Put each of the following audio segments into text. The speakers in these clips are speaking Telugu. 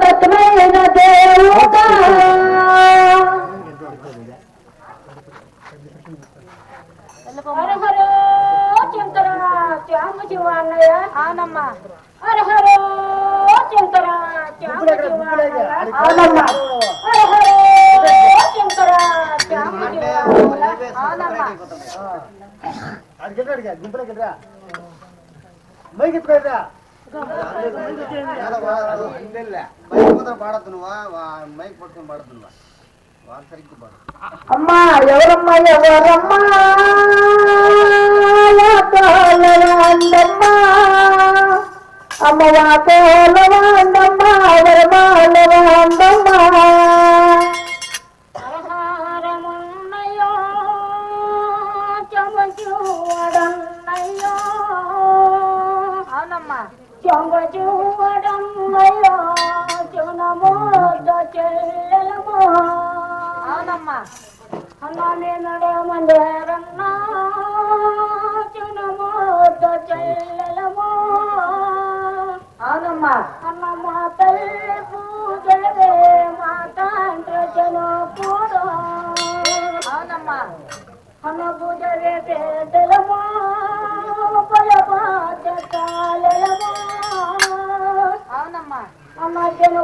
తత్మైన దేవుడా హర హర చింతర శ్యామ శివాన్నయ్య అవునమ్మా హర హర చింతర శ్యామ శివాన్నయ్య అవునమ్మా హర హర చింతర శ్యామ శివాన్నయ్య అవునమ్మా పాడుతున్నావా మైక్ వాళ్ళు அம்மா எவரம்மா எவரம்மா? அந்தம்மா. அம்மா தோல வாண்டம்மா அவரமா வாண்டம்மா అన్నానే నడమందరన్నా చునమోద చెల్లెలమో అవునమ్మా. అన్న తల్లి పూజలవే మా తండ్రి జను అవునమ్మా. అన్న పూజలే పేదలమో పొలపాచకాలమో అవునమ్మా. అన్న జను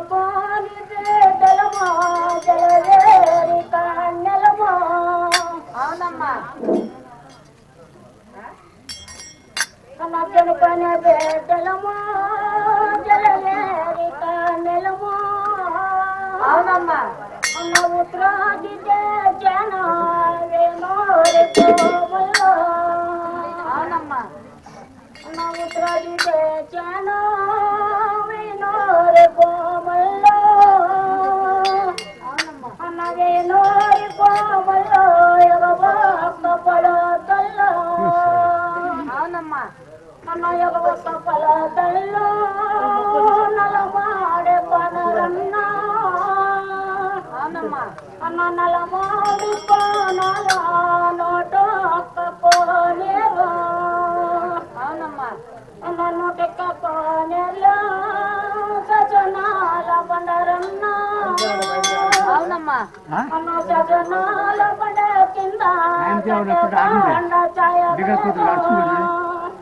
అవునమ్మా అన్న ఉత్తరాది జన.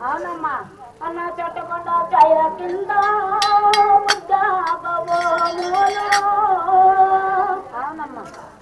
అవునమ్మా అన్న చెట్టుకొండ ఛాయ కింద ఉద్యాగవోములో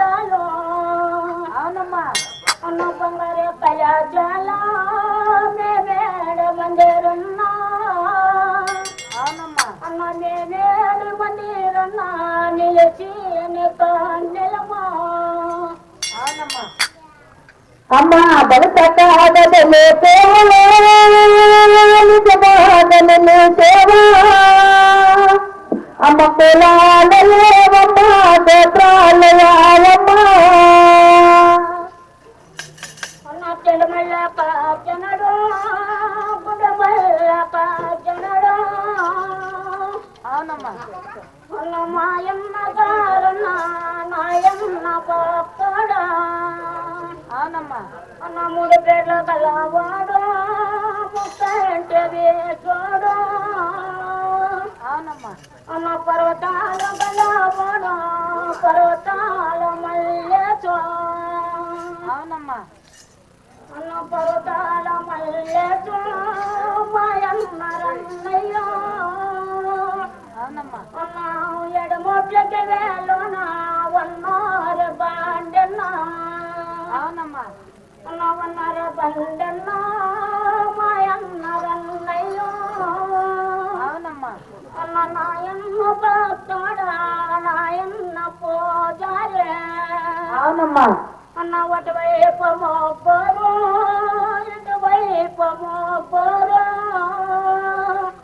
కయచాలు అవునమ్మా. అన్న బంగారు కయచాల మేమేడు మందిరున్నా అవునమ్మా. అన్న నేనేడు మందిరున్నా నిలిచి నిలమా అవునమ్మా. అమ్మ బలసకాగదలే పోవాలని సేవా అమ్మ కులాలలేవమ్మ అన్న మూడు పేర్ల కలవాడు అవునమ్మా. అన్న పర్వతాల గలవాడు పర్వతాల మల్లెచో. అవునమ్మా. అన్న పర్వతాల మల్లెచో మాయమ్మ రన్నయ్యో. అన్న ఎడమొట్లకి వేలోన వన్నారు వన్నారు బండన్నా మాయన్న రన్నయ్యో అవునమ్మా. అన్న నాయన్న భక్తుడా నాయన్న పూజారే. అవునమ్మా. అన్న అటువైపు మోపరు ఇటువైపు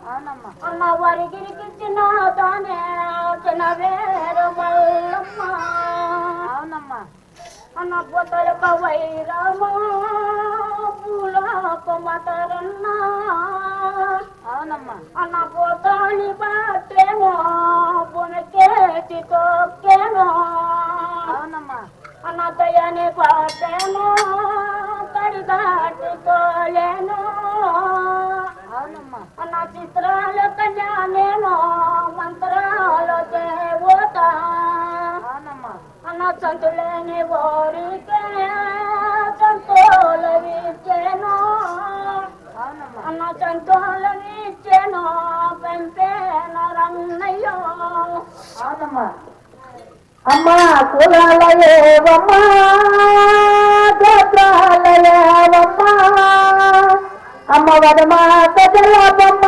అవునమ్మా. అన్న వరిగిరికి చిన్న తానే చిన్న వేరు మల్లమ్మ. అవునమ్మా. అన్న పొదలకు వైరము మటరన్న అవునమ్మా. అన్న పోతాని బాటేమో పునకేసి తొక్కేమో. అవునమ్మా. అన్న దయని బాటేమో కడిదాటుకోలేను అవునమ్మా. అన్న చిత్రాల కన్యానేమో మంత్రాలు దేవత. అవునమ్మా. అన్న చంతులేని ఓరికే సంతోల అవునమ్మా అమ్మ కులాలయేవమ్మా గోత్రాలయేవమ్మ అమ్మ వదమా కజలబమ్మ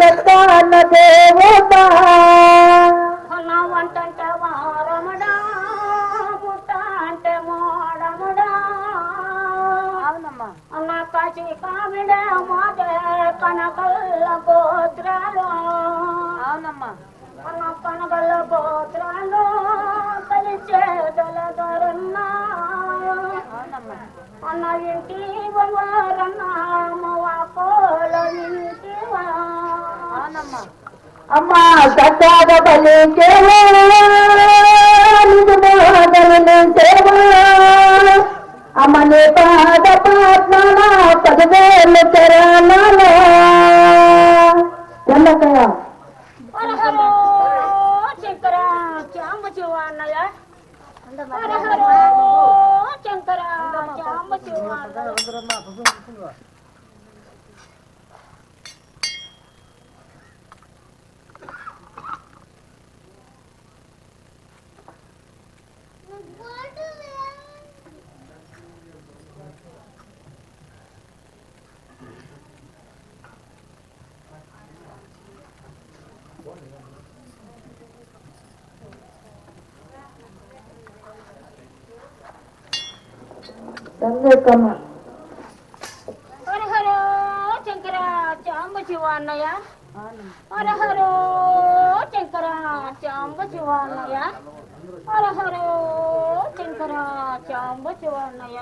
దత్తాన దేవత. వంటంటే వారముడా పుట్ట అంటే మోడముడా. అవునమ్మా. అన్న కాచి కామిడే మాదే కనకల్ల గోత్రాలు. అవునమ్మా. అన్న కనకల్ల గోత్రాలు కలిచేదల అన్న ఇంటి వారన్న కోల ఇంటివా అమ్మ సత్యాగ బలించేవా నిజ పాద పాత్మ పదివేలు చరణాల ఎన్నకయ్య హరహరో శంకర చాంబ అన్నయ్య హరహరో శంకర చాంబ అన్నయ్య సంగీతమ్మ హరహరో శంకర చాంబ అన్నయ్య. హరహరో శంకర చాంబ అన్నయ్య. హరహరో శంకర చాంబ అన్నయ్య.